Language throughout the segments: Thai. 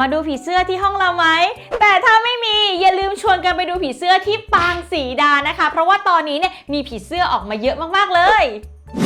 มาดูผีเสื้อที่ห้องเราไหม แต่ถ้าไม่มีอย่าลืมชวนกันไปดูผีเสื้อที่ปางสีดานะคะ เพราะว่าตอนนี้เนี่ยมีผีเสื้อออกมาเยอะมากๆเลย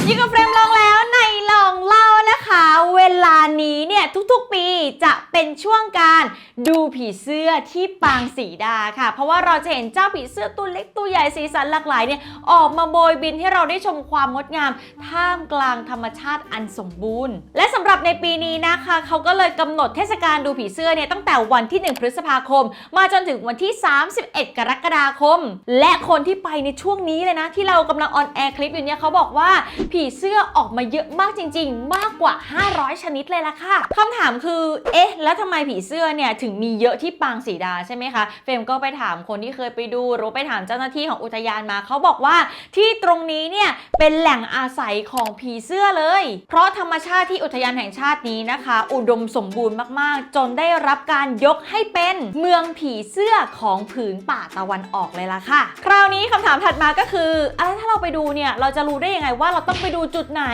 ยิ่งกับเฟรมลองแล้วในลองเล่า นะคะ เวลานี้เนี่ยทุกๆปีจะเป็นช่วงการดูผีเสื้อที่ปางสีดาค่ะ เพราะว่าเราจะเห็นเจ้าผีเสื้อตัวเล็กตัวใหญ่สีสันหลากหลายเนี่ยออกมาโบยบินให้เราได้ชมความงดงาม ท่ามกลางธรรมชาติอันสมบูรณ์ และสำหรับในปีนี้นะคะเขาก็เลยกำหนดเทศกาลดูผีเสื้อเนี่ยตั้งแต่วันที่ 1 พฤษภาคม มาจนถึงวันที่ 31 กรกฎาคม และคนที่ไปในช่วงนี้เลยนะ ที่เรากำลังออนแอร์คลิปอยู่เนี่ยเขาบอกว่าผีเสื้อออกมาเยอะมากจริง ๆ มากกว่า 500 ชนิดเลยล่ะค่ะคำถามคือ เอ๊ะ แล้วทำไมผีเสื้อเนี่ยถึงมีเยอะที่ปางสีดาใช่ไหมคะ เฟรมก็ไปถามคนที่เคยไปดูหรือไปถามเจ้าหน้าที่ของอุทยานมา เขาบอกว่าที่ตรงนี้เนี่ยเป็นแหล่งอาศัยของผีเสื้อเลย เพราะธรรมชาติที่อุทยานแห่งชาตินี้นะคะ อุดมสมบูรณ์มากๆ จนได้รับการยกให้เป็นเมืองผีเสื้อของผืนป่าตะวันออกเลยล่ะค่ะ คราวนี้คำถามถัดมาก็คืออะถ้าเราไปดูเนี่ยเราจะรู้ได้ยังไงว่าเราต้องไปดูจุดไหน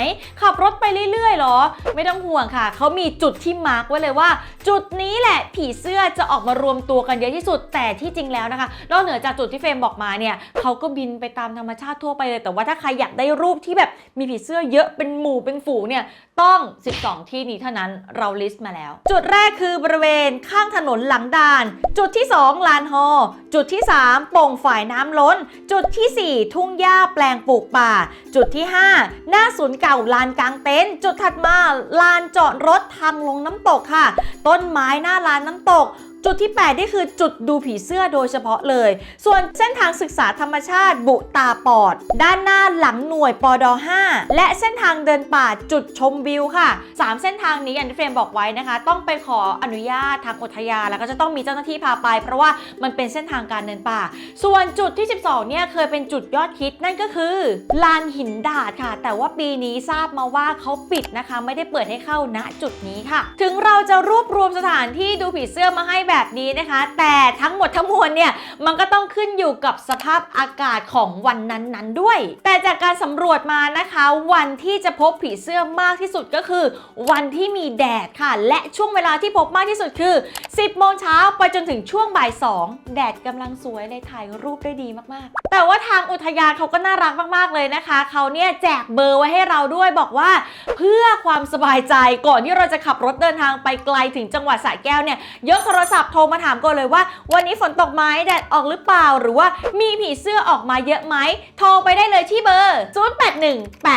ขับรถไปเรื่อยๆหรอไม่ต้องห่วงค่ะ เขามีจุดที่มาร์กไว้เลยว่า จุดนี้แหละผีเสื้อจะออกมารวมตัวกันเยอะที่สุดแต่ที่จริงแล้วนะคะนอกเหนือจากจุดที่เฟรมบอกมาเนี่ยเขาก็บินไปตามธรรมชาติทั่วไปเลย แต่ว่าถ้าใครอยากได้รูปที่แบบมีผีเสื้อเยอะเป็นหมู่เป็นฝูงเนี่ยต้อง 12 ที่นี้เท่านั้นเราลิสต์มาแล้ว จุดแรกคือบริเวณข้างถนนหลังด่าน จุดที่ 2 ลานฮอจุดที่ 3 โป่งฝ่ายน้ำล้น จุดทีสี่4 ทุ่งหญ้าแปลงปลูกป่า จุดที่ 5 หน้าศูนย์เก่าลานกลางเต็นท์จุดถัดมาลานจอดรถทางลงน้ำตกค่ะ ต้นไม้หน้าลานน้ำตก จุดที่ 8 นี่คือจุดดูผีเสื้อโดยเฉพาะเลย ส่วนเส้นทางศึกษาธรรมชาติบุตาปอด ด้านหน้าหลังหน่วยปอด5และเส้นทางเดินป่าจุดชมวิวค่ะ 3 เส้นทางนี้อย่างที่เฟรมบอกไว้นะคะ ต้องไปขออนุญาตทางอุทยานแล้วก็จะต้องมีเจ้าหน้าที่พาไป เพราะว่ามันเป็นเส้นทางการเดินป่า ส่วนจุดที่ 12 เนี่ยเคยเป็นจุดยอดฮิตนั่นก็คือลานหินดาดค่ะ แต่ว่าปีนี้ทราบมาว่าเขาปิดนะคะ ไม่ได้เปิดให้เข้าณจุดนี้ค่ะ ถึงเราจะรวบรวมสถานที่ดูผีเสื้อมาให้แบบนี้นะคะ แต่ทั้งหมดทั้งมวลเนี่ยมันก็ต้องขึ้นอยู่กับสภาพอากาศของวันนั้นๆด้วย แต่จากการสำรวจมานะคะ วันที่จะพบผีเสื้อมากที่สุดก็คือ วันที่มีแดดค่ะ และช่วงเวลาที่พบมากที่สุดคือ 10 โมงเช้าไปจนถึงช่วงบ่าย 2 แดดกำลังสวยเลยถ่ายรูปได้ดีมากๆ แต่ว่าทางอุทยานเขาก็น่ารักมากๆเลยนะคะ เขาเนี่ยแจกเบอร์ไว้ให้เราด้วยบอกว่า เพื่อความสบายใจก่อนที่เราจะขับรถเดินทางไปไกลถึงจังหวัดสระแก้วเนี่ยยกโทรศัพท์โทรมาถามก่อนเลยว่า วันนี้ฝนตกไหมแดดออกหรือเปล่า หรือว่ามีผีเสื้อออกมาเยอะไหมโทรไปได้เลยที่เบอร์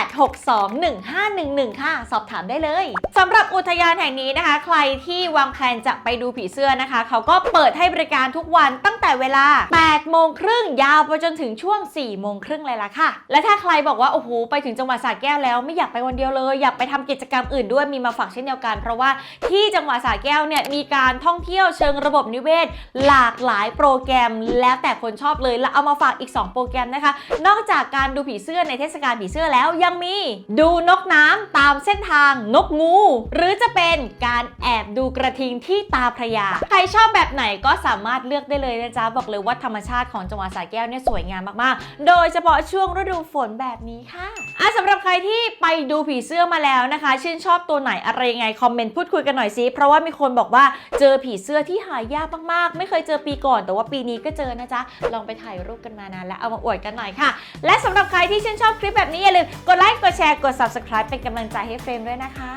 0818621511 ค่ะ สอบถามได้เลยสำหรับอุทยานแห่งนี้นะคะ ใครที่วางแผนจะไปดูผีเสื้อนะคะ เขาก็เปิดให้บริการทุกวันตั้งแต่เวลา 8 โมงครึ่งยาวไปจนถึงช่วง 4 โมงครึ่งเลยล่ะค่ะ และถ้าใครบอกว่า โอ้โห ไปถึงจังหวัดสระแก้วแล้วไม่อยากไปวันเดียวเลย อยากไปทำกิจกรรมอื่นด้วยมีมาฝากเช่นเดียวกัน เพราะว่าที่จังหวัดสระแก้วเนี่ยมีการท่องเที่ยวเชิงระบบนิเวศ หลากหลายโปรแกรมแล้วแต่คนชอบเลยแล้วเอามาฝากอีก 2 โปรแกรมนะคะ นอกจากการดูผีเสื้อในเทศกาลผีเสื้อแล้วยังมี ดูนกน้ำตามเส้นทางนกงู หรือจะเป็นการแอบดูกระทิงที่ตาพระยยา ใครชอบแบบไหนก็สามารถเลือกได้เลยนะจ๊ะ บอกเลยว่าธรรมชาติของจังหวัดสระแก้วเนี่ยสวยงามมากๆ โดยเฉพาะช่วงฤดูฝนแบบนี้ค่ะอะสำหรับใครที่ไปดูผีเสื้อมาแล้วนะคะ ชื่นชอบตัวไหนอะไรยังไงคอมเมนต์พูดคุยกันหน่อยสิเพราะว่ามีคนบอกว่าเจอผีเสื้อที่หายากมากๆ ไม่เคยเจอปีก่อน แต่ว่าปีนี้ก็เจอนะจ๊ะลองไปถ่ายรูปกันมานานแล้วเอามาอวดกันหน่อยค่ะ และสำหรับใครที่ชื่นชอบคลิปแบบนี้อย่าลืมกดไลค์กดแชร์กด subscribe เป็นกำลังใจให้เฟรมด้วยนะคะ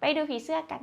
ไปดูผีเสื้อกัน